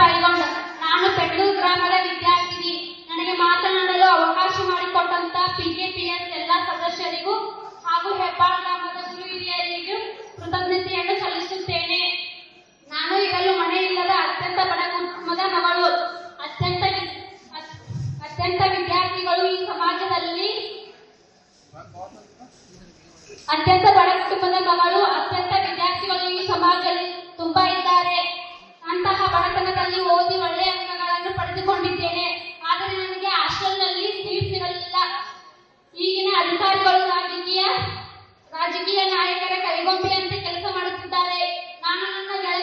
ಪಾಲ್ಗೊಂಡ ನಾನು ಪೆಂಡೂರು ಗ್ರಾಮದ ವಿದ್ಯಾರ್ಥಿನಿ. ನನಗೆ ಮಾತನಾಡಲು ಅವಕಾಶ ಮಾಡಿಕೊಟ್ಟಂತ ಪಿಕೆಪಿಎಸ್ ಎಲ್ಲ ಸದಸ್ಯರಿಗೂ ಹಾಗೂ ಹೆಬ್ಬಾಳ ಗ್ರಾಮದ ಗುರು ಹಿರಿಯರಿಗೂ ಕೃತಜ್ಞತೆಯನ್ನು ಸಲ್ಲಿಸುತ್ತೇನೆ. ನಾನು ಮನೆ ಇಲ್ಲದ ಅತ್ಯಂತ ಬಡ ಕುಟುಂಬದ ಮಗಳು. ಅತ್ಯಂತ ಅತ್ಯಂತ ವಿದ್ಯಾರ್ಥಿಗಳು ಈ ಸಮಾಜದಲ್ಲಿ ಅತ್ಯಂತ ಬಡ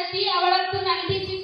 మనకి అవడత్తు అనిపించింది